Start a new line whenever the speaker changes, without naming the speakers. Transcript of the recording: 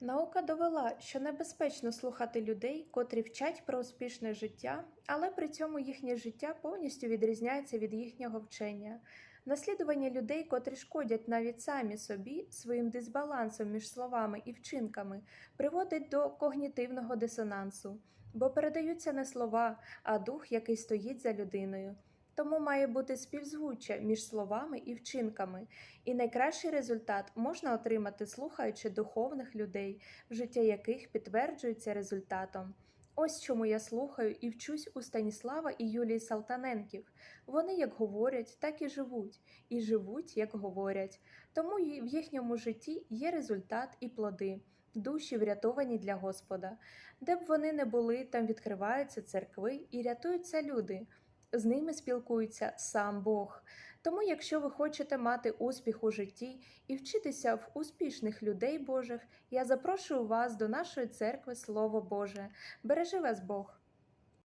Наука довела, що небезпечно слухати людей, котрі вчать про успішне життя, але при цьому їхнє життя повністю відрізняється від їхнього вчення. Наслідування людей, котрі шкодять навіть самі собі своїм дисбалансом між словами і вчинками, приводить до когнітивного дисонансу, бо передаються не слова, а дух, який стоїть за людиною. Тому має бути співзвуччя між словами і вчинками, і найкращий результат можна отримати, слухаючи духовних людей, життя яких підтверджується результатом. Ось чому я слухаю і вчусь у Станіслава і Юлії Салтаненків. Вони як говорять, так і живуть, і живуть, як говорять. Тому в їхньому житті є результат і плоди, душі врятовані для Господа. Де б вони не були, там відкриваються церкви і рятуються люди. З ними спілкується сам Бог. Тому, якщо ви хочете мати успіх у житті і вчитися в успішних людей Божих, я запрошую вас до нашої церкви Слово Боже. Бережи вас Бог!